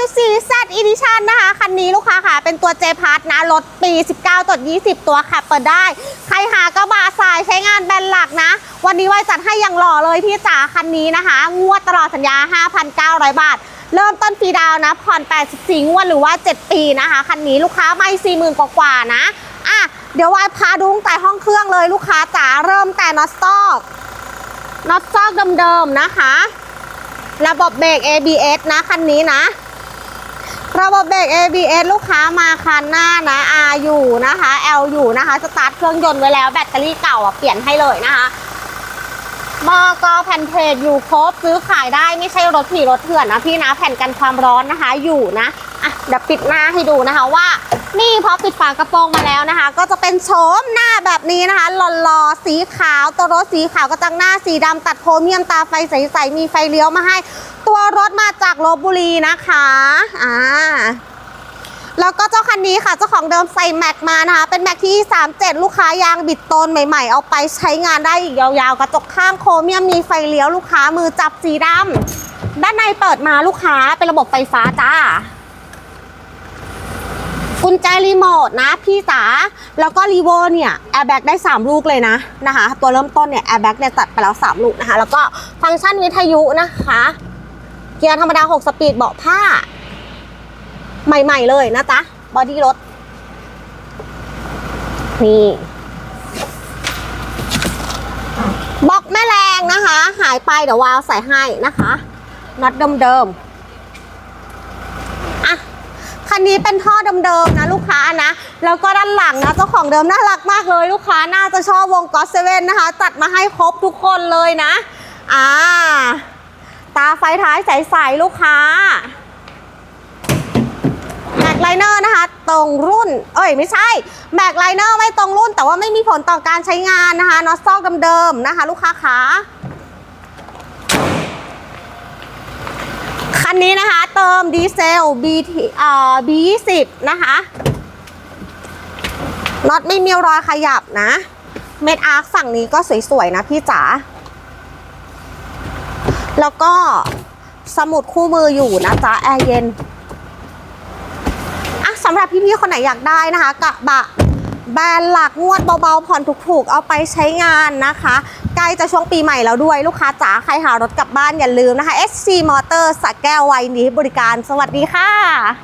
3.4 Z Edition นะคะ คันนี้ลูกค้าค่ะ เป็นตัว J p a s นะ รถปี 19ตัว20 ตัวขับเปิดได้ ใครหากระบะสายใช้งานแบนหลักนะ วันนี้ไว้จัดให้อย่างหล่อเลยพี่จ๋าคันนี้นะคะ งวดตลอดสัญญา 5,900 บาท เริ่มต้นฟรีดาวนะ ผ่อน 84 งวดหรือว่า 7 ปีนะคะ คันนี้ลูกค้าไม่ 40,000 กว่าๆนะอะเดี๋ยววายพาดูตั้งแต่ห้องเครื่องเลยลูกค้าจ๋าเริ่มแต่น็อตสต็อกน็อตสต็อกเดิมๆนะคะ ระบบเบรก ABS นะ คันนี้นะ ระบบเบรก ABS ลูกค้ามาคันหน้านะ R อยู่นะคะ L อยู่นะคะ สตาร์ทเครื่องยนต์ไว้แล้วแบตเตอรี่เก่าอะเปลี่ยนให้เลยนะคะมอกอแผ่นเพจอยู่ครบซื้อขายได้ไม่ใช่รถผีรถเถื่อนนะพี่นะแผ่นกันความร้อนนะคะอยู่นะอะเดี๋ยวปิดหน้าให้ดูนะคะว่า นี่พอปิดฝากระโปรงมาแล้วนะคะ ก็จะเป็นโฉมหน้าแบบนี้นะคะหล่อๆสีขาวตัวรถสีขาวกระจังหน้าสีดำตัดโครเมียมตาไฟใสๆมีไฟเลี้ยวมาให้ ตัวรถมาจากลบบุรีนะคะอ่าแล้วก็เจ้าคันนี้ค่ะเจ้าของเดิมใส่แม็กมานะคะเป็นแม็กที่ 37 ลูกค้ายางบิดตนใหม่ๆ เอาไปใช้งานได้อีกยาวๆ กระจกข้างโครเมียมมีไฟเลี้ยวลูกค้ามือจับสีดำด้านในเปิดมาลูกค้าเป็นระบบไฟฟ้าจ้า กุญแจรีโมทนะพี่จ๋าแล้วก็รีโวเนี่ยแอร์แบ็กได้ 3 ลูกเลยนะนะคะ ตัวเริ่มต้นเนี่ยแอร์แบ็กเนี่ยตัดไปแล้ว 3 ลูกนะคะ แล้วก็ฟังก์ชันวิทยุนะคะ เกียร์ธรรมดา 6 สปีดเบาะผ้า ใหม่ๆเลยนะจ๊ะบอดี้รถ นี่บล็อกแม่แรงนะคะ หายไปเดี๋ยววาวใส่ให้นะคะน็อตเดิมๆ นนี้เป็นท่อเดิมๆนะลูกค้านะ แล้วก็ด้านหลังนะเจ้าของเดิมน่ารักมากเลย ลูกค้าน่าจะชอบวงก็อตเซเว่นนะคะ จัดมาให้ครบทุกคนเลยนะ อ่า ตาไฟท้ายใสๆลูกค้าแม็กไลเนอร์นะคะ ตรงรุ่น เอ้ยไม่ใช่แม็กไลเนอร์ไม่ตรงรุ่น แต่ว่าไม่มีผลต่อการใช้งานนะคะน็อตซอกเดิมๆนะคะ ลูกค้าขา คันนี้นะคะเติมดีเซล BT เอ่อ B20 นะคะน็อตไม่มีรอยขยับนะ เม็ดอาร์คฝั่งนี้ก็สวยๆนะพี่จ๋า แล้วก็สมุดคู่มืออยู่นะจ๊ะแอร์เย็นอะสำหรับพี่ๆคนไหนอยากได้นะคะกระบะ แบรนด์หลักงวดเบาๆผ่อนถูกๆ เอาไปใช้งานนะคะ ใกล้จะช่วงปีใหม่แล้วด้วยลูกค้าจ๋าใครหารถกลับบ้านอย่าลืมนะคะ SC Motor สักแก้วไวนี้บริการสวัสดีค่ะ